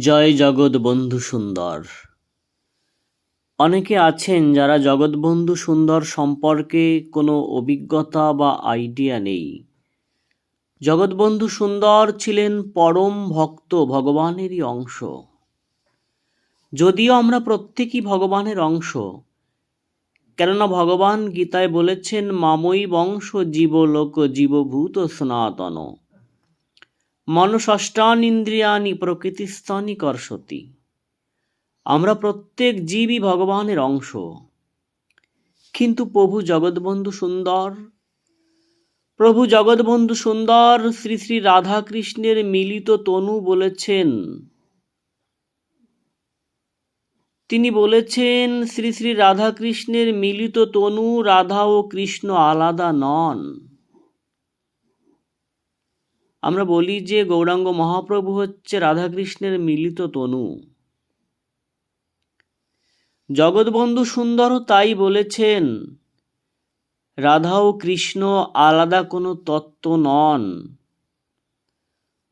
জয় জগৎ বন্ধু সুন্দর। অনেকে আছেন যারা জগৎবন্ধু সুন্দর সম্পর্কে কোনো অভিজ্ঞতা বা আইডিয়া নেই। জগৎবন্ধু সুন্দর ছিলেন পরম ভক্ত ভগবানেরই অংশ। যদিও আমরা প্রত্যেকই ভগবানের অংশ, কেননা ভগবান গীতায় বলেছেন মাময়ী বংশ জীবলোক জীবভূত সনাতন। মনষষ্ঠানীন্দ্রিয়ানি প্রকৃতিস্তনি কর্ষতি। আমরা প্রত্যেক জীবই ভগবানের অংশ। কিন্তু প্রভু জগৎবন্ধু সুন্দর, প্রভু জগৎবন্ধু সুন্দর শ্রী শ্রী রাধাকৃষ্ণের মিলিত তনু বলেছেন। তিনি বলেছেন, শ্রী শ্রী রাধাকৃষ্ণের মিলিত তনু রাধা ও কৃষ্ণ আলাদা নন। আমরা বলি যে গৌরাঙ্গ মহাপ্রভু হচ্ছে রাধাকৃষ্ণের মিলিত তনু। জগৎবন্ধু সুন্দরও তাই বলেছেন রাধা ও কৃষ্ণ আলাদা কোনো তত্ত্ব নন।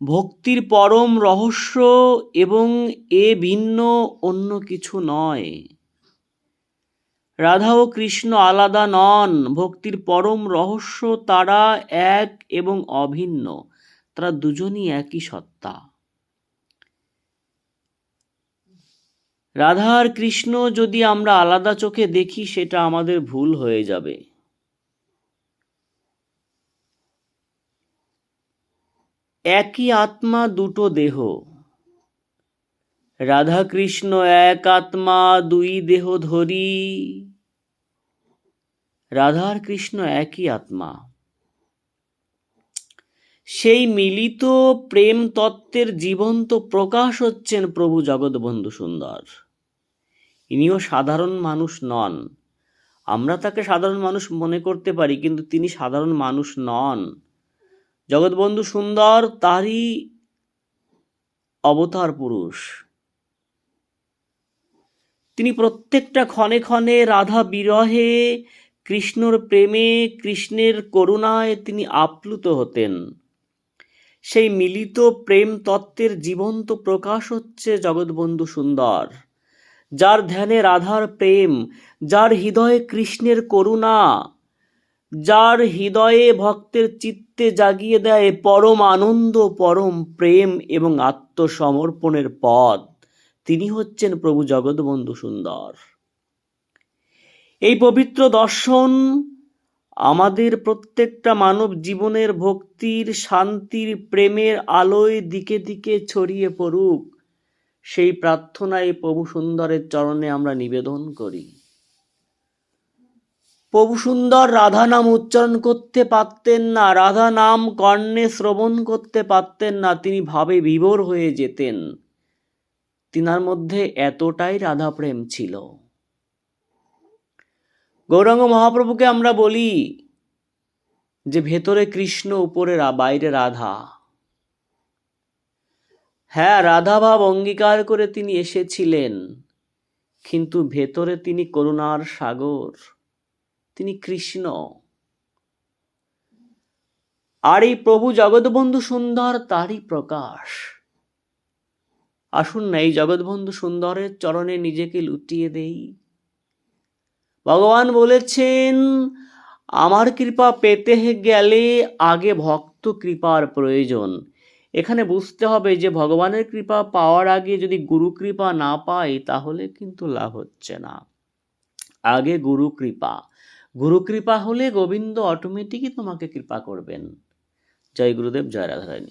ভক্তির পরম রহস্য এবং এ ভিন্ন অন্য কিছু নয়। রাধা ও কৃষ্ণ আলাদা নন, ভক্তির পরম রহস্য তারা এক এবং অভিন্ন। তারা দুজনই একই সত্তা। রাধা আর কৃষ্ণ যদি আমরা আলাদা চোখে দেখি, সেটা আমাদের ভুল হয়ে যাবে। একই আত্মা, দুটো দেহ। রাধা কৃষ্ণ এক আত্মা, দুই দেহ ধরি। রাধা আর কৃষ্ণ একই আত্মা। সেই মিলিত প্রেম তত্ত্বের জীবন্ত প্রকাশ হচ্ছেন প্রভু জগৎবন্ধু সুন্দর। ইনিও সাধারণ মানুষ নন। আমরা তাকে সাধারণ মানুষ মনে করতে পারি, কিন্তু তিনি সাধারণ মানুষ নন। জগৎবন্ধু সুন্দর তারই অবতার পুরুষ। তিনি প্রত্যেকটা ক্ষণে ক্ষণে রাধা বিরহে, কৃষ্ণর প্রেমে, কৃষ্ণের করুণায় তিনি আপ্লুত হতেন। সেই মিলিত প্রেম তত্ত্বের জীবন্ত প্রকাশ হচ্ছে জগৎবন্ধু সুন্দর। যার ধ্যানে রাধার প্রেম, যার হৃদয়ে কৃষ্ণের করুণা, যার হৃদয়ে ভক্তের চিত্তে জাগিয়ে দেয় পরম আনন্দ, পরম প্রেম এবং আত্মসমর্পণের পথ, তিনি হচ্ছেন প্রভু জগৎবন্ধু সুন্দর। এই পবিত্র দর্শন আমাদের প্রত্যেকটা মানব জীবনের ভক্তির, শান্তির, প্রেমের আলোয় দিকে দিকে ছড়িয়ে পড়ুক। সেই প্রার্থনায় প্রভু সুন্দরের চরণে আমরা নিবেদন করি। প্রভু সুন্দর রাধা নাম উচ্চারণ করতে পারতেন না, রাধা নাম কর্ণে শ্রবণ করতে পারতেন না, তিনি ভাবে বিভোর হয়ে যেতেন। তিনার মধ্যে এতটাই রাধা প্রেম ছিল। গৌরাঙ্গ মহাপ্রভুকে আমরা বলি যে ভেতরে কৃষ্ণ উপরে বাইরে রাধা। হ্যাঁ রাধা ভাব অঙ্গীকার করে তিনি এসেছিলেন, কিন্তু ভেতরে তিনি করুণার সাগর, তিনি কৃষ্ণ। আর এই প্রভু জগৎবন্ধু সুন্দর, তারই প্রকাশ। আসুন না এই জগৎবন্ধু সুন্দরের চরণে নিজেকে লুটিয়ে দেই। ভগবান বলেছেন, আমার কৃপা পেতে গেলে আগে ভক্ত কৃপার প্রয়োজন। এখানে বুঝতে হবে যে ভগবানের কৃপা পাওয়ার আগে যদি গুরু কৃপা না পাই তাহলে কিন্তু লাভ হচ্ছে না। আগে গুরু কৃপা। গুরু কৃপা হলে গোবিন্দ অটোমেটিকই তোমাকে কৃপা করবেন। জয় গুরুদেব, জয় রাধারানী।